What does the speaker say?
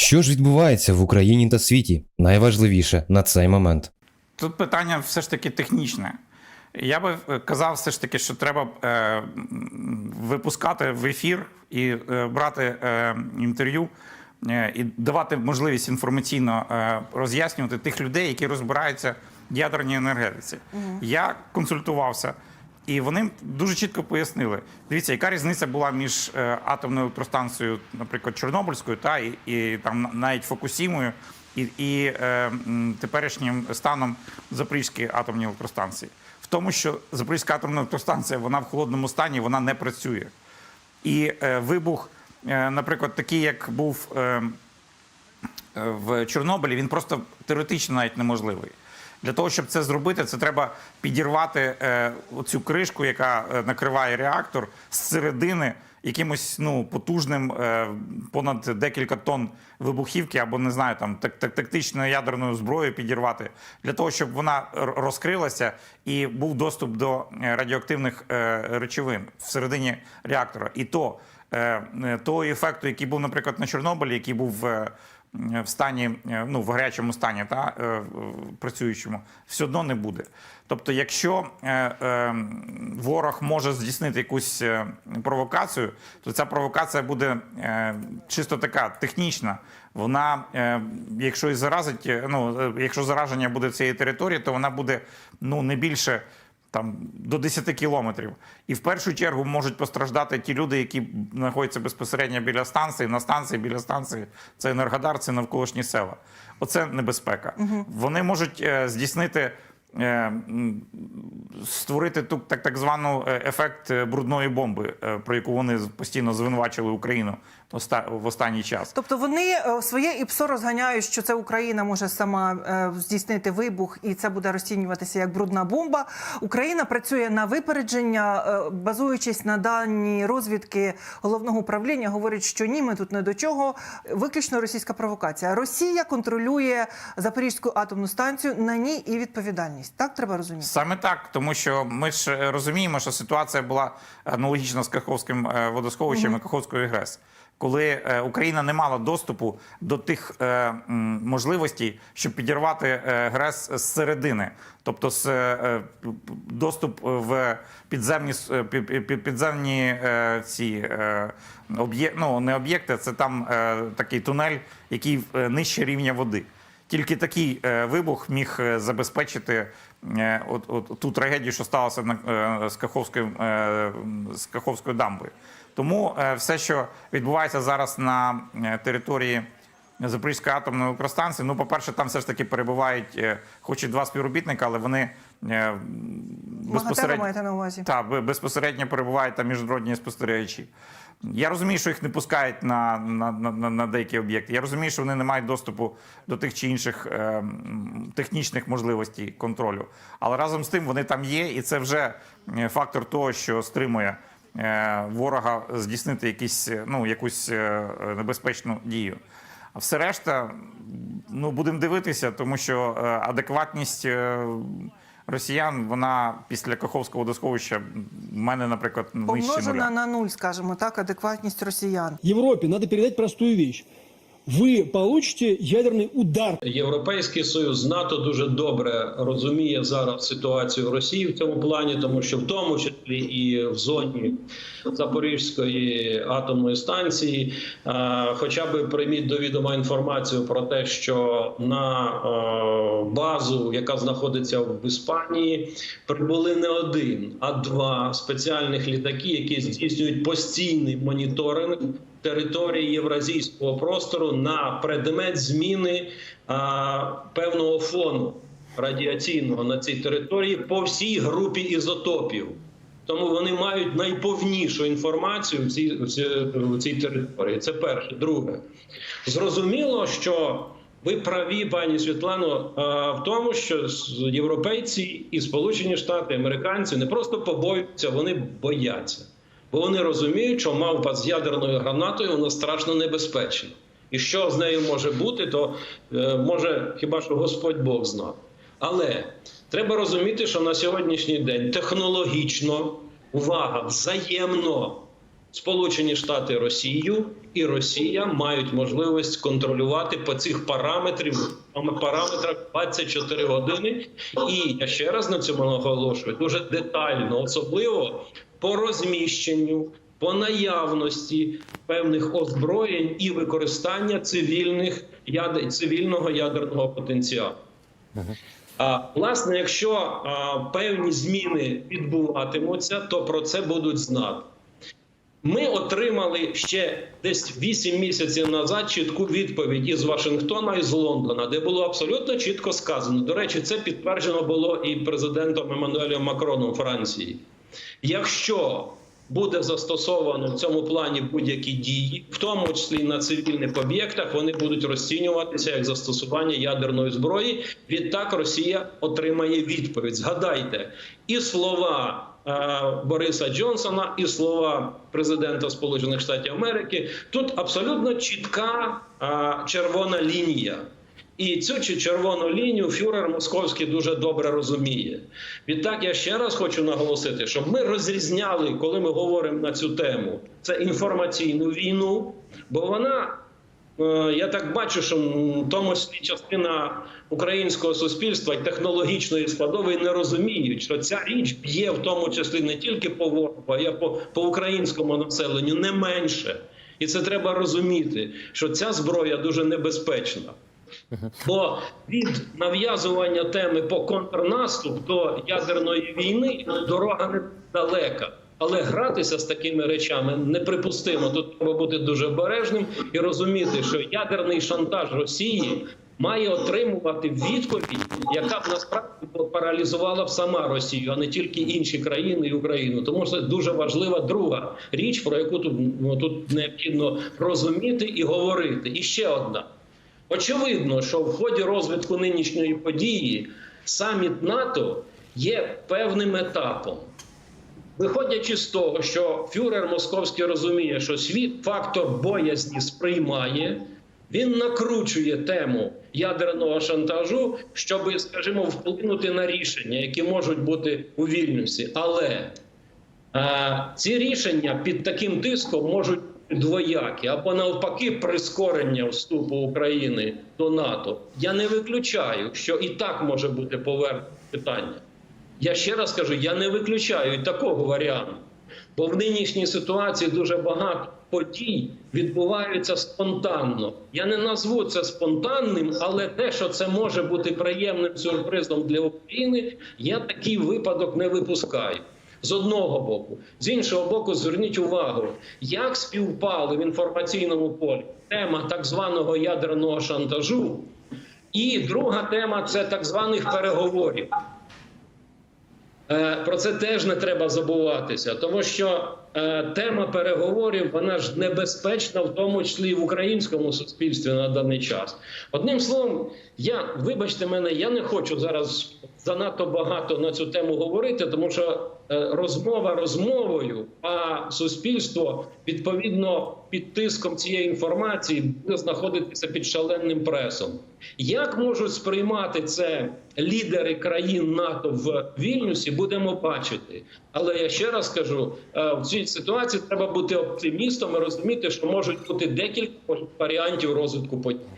Що ж відбувається в Україні та світі? Найважливіше на цей момент. Тут питання все ж таки технічне. Я би е, казав все ж таки, що треба е, випускати в ефір і е, брати е, інтерв'ю е, і давати можливість інформаційно е, роз'яснювати тих людей, які розбираються в ядерній енергетиці. Я консультувався. І вони дуже чітко пояснили: дивіться, яка різниця була між е, атомною електростанцією, наприклад, Чорнобильською, та і, і там навіть Фокусімою, і, і е, теперішнім станом Запорізької атомної електростанції. В тому, що Запорізька атомна електростанція вона в холодному стані, вона не працює. І е, вибух, е, наприклад, такий, як був е, е, в Чорнобилі, він просто теоретично навіть неможливий. Для того, щоб це зробити, це треба підірвати е, оцю кришку, яка е, накриває реактор з середини якимось ну, потужним е, понад декілька тонн вибухівки або не знаю, там так, так, тактичною ядерною зброєю підірвати, для того, щоб вона розкрилася і був доступ до е, радіоактивних е, речовин всередині реактора. І то е, того ефекту, який був, наприклад, на Чорнобилі, який був в стані, е, ну в гарячому стані, та е, е, працюючому, все одно не буде. Тобто, якщо е, е, ворог може здійснити якусь е, провокацію, то ця провокація буде е, чисто така технічна. Вона, е, якщо і заразить, е, ну е, якщо зараження буде цієї території, то вона буде ну не більше там до 10 кілометрів. І в першу чергу можуть постраждати ті люди, які знаходяться безпосередньо біля станції, на станції, біля станції. Це Енергодар, це навколишні села. Оце небезпека. Вони можуть е, здійснити. Е, Створити ту так, так звану е, ефект е, брудної бомби, про яку вони постійно звинувачили Україну в останній час. Тобто вони своє ІПСО розганяють, що це Україна може сама здійснити вибух, і це буде розцінюватися як брудна бомба. Україна працює на випередження, базуючись на дані розвідки головного управління, говорить, що ні, ми тут не до чого. Виключно російська провокація. Росія контролює Запорізьку атомну станцію. На ній і відповідальність. Так треба розуміти. Саме так, тому що ми ж е, розуміємо, що ситуація була аналогічна з Каховським е, водосховищем і Каховською ГРЕС. Коли е, Україна не мала доступу до тих е, можливостей, щоб підірвати ГРЕС з середини, тобто з е, доступ в підземні підземні е, ці е, об'є... ну, не об'єкти, це там е, такий тунель, який нижче рівня води. Тільки такий е, вибух міг е, забезпечити е, от, от, ту трагедію, що сталося на, е, з, Каховською, е, з Каховською дамбою. Тому е, все, що відбувається зараз на території Запорізької атомної електростанції, ну, по-перше, там все ж таки перебувають, е, хоч і два співробітника, але вони маєте на увазі? бе- безпосередньо перебувають там міжнародні спостерігачі. Я розумію, що їх не пускають на, на, на, на- деякі об'єкти. Я розумію, що вони не мають доступу до тих чи інших е, технічних можливостей контролю. Але разом з тим вони там є, і це вже е, фактор того, що стримує е, ворога здійснити якісь, е, ну, якусь е, небезпечну дію. А все решта, ну будемо дивитися, тому що е, адекватність. е, Росіян, вона після Каховського водосховища в мене, наприклад, нижче Помножена нуля. на нуль, скажімо так, адекватність росіян. Европе надо передать простую вещь. Вы получите ядерный удар. Європейський союз НАТО дуже добре розуміє зараз ситуацію в Росії в цьому плані, тому що в тому числі і в зоні Запорізької атомної станції, хоча б прийміть до відома інформацію про те, що на базу, яка знаходиться в Іспанії, прибули не один, а два спеціальних літаки, які здійснюють постійний моніторинг території євразійського простору на предмет зміни а, певного фону радіаційного на цій території по всій групі ізотопів. Тому вони мають найповнішу інформацію в цій, в цій, території. Це перше. Друге, зрозуміло, що ви праві, пані Світлано, в тому, що європейці і Сполучені Штати, американці не просто побоюються, вони бояться. Бо вони розуміють, що мавпа з ядерною гранатою вона страшно небезпечна. І що з нею може бути, то е, може хіба що Господь Бог знав. Але треба розуміти, що на сьогоднішній день технологічно, увага, взаємно Сполучені Штати Росію і Росія мають можливість контролювати по цих параметрів параметрах 24 години. І я ще раз на цьому наголошую дуже детально, особливо по розміщенню, по наявності певних озброєнь і використання цивільних яд... цивільного ядерного потенціалу. А, власне, якщо а, певні зміни відбуватимуться, то про це будуть знати. Ми отримали ще десь 8 місяців назад чітку відповідь із Вашингтона і з Лондона, де було абсолютно чітко сказано. До речі, це підтверджено було і президентом Еммануелем Макроном Франції. Якщо буде застосовано в цьому плані будь-які дії, в тому числі на цивільних об'єктах, вони будуть розцінюватися як застосування ядерної зброї. Відтак Росія отримає відповідь. Згадайте і слова Бориса Джонсона, і слова президента Сполучених Штатів Америки. Тут абсолютно чітка е, червона лінія. І цю червону лінію фюрер московський дуже добре розуміє. Відтак я ще раз хочу наголосити, щоб ми розрізняли, коли ми говоримо на цю тему, це інформаційну війну, бо вона. е, Я так бачу, що в тому числі частина українського суспільства і технологічної складової не розуміють, що ця річ б'є в тому числі не тільки по ворогу, а й по, по українському населенню, не менше. І це треба розуміти, що ця зброя дуже небезпечна. Бо від нав'язування теми по контрнаступ до ядерної війни дорога не далека. Але гратися з такими речами неприпустимо. Тут треба бути дуже обережним і розуміти, що ядерний шантаж Росії має отримувати відповідь, яка б насправді паралізувала б сама Росію, а не тільки інші країни і Україну. Тому це дуже важлива друга річ, про яку тут, ну, тут необхідно розуміти і говорити. І ще одна. Очевидно, що в ході розвитку нинішньої події саміт НАТО є певним етапом. Виходячи з того, що фюрер московський розуміє, що світ фактор боязні сприймає, він накручує тему ядерного шантажу, щоб, скажімо, вплинути на рішення, які можуть бути у Вільнюсі. Але е, ці рішення під таким тиском можуть двоякі або навпаки прискорення вступу України до НАТО. Я не виключаю, що і так може бути повернення питання. Я ще раз кажу, я не виключаю і такого варіанту. Бо в нинішній ситуації дуже багато подій відбуваються спонтанно. Я не назву це спонтанним, але те, що це може бути приємним сюрпризом для України, я такий випадок не випускаю. З одного боку, з іншого боку, зверніть увагу, як співпали в інформаційному полі тема так званого ядерного шантажу, і друга тема це так званих переговорів. Е, Про це теж не треба забуватися, тому що е, тема переговорів вона ж небезпечна, в тому числі в українському суспільстві на даний час. Одним словом, я вибачте мене, я не хочу зараз занадто багато на цю тему говорити, тому що е, розмова розмовою, а суспільство відповідно під тиском цієї інформації буде знаходитися під шаленим пресом. Як можуть сприймати це лідери країн НАТО в Вільнюсі, будемо бачити. Але я ще раз кажу: е, в цій ситуації треба бути оптимістом і розуміти, що можуть бути декілька варіантів розвитку подій.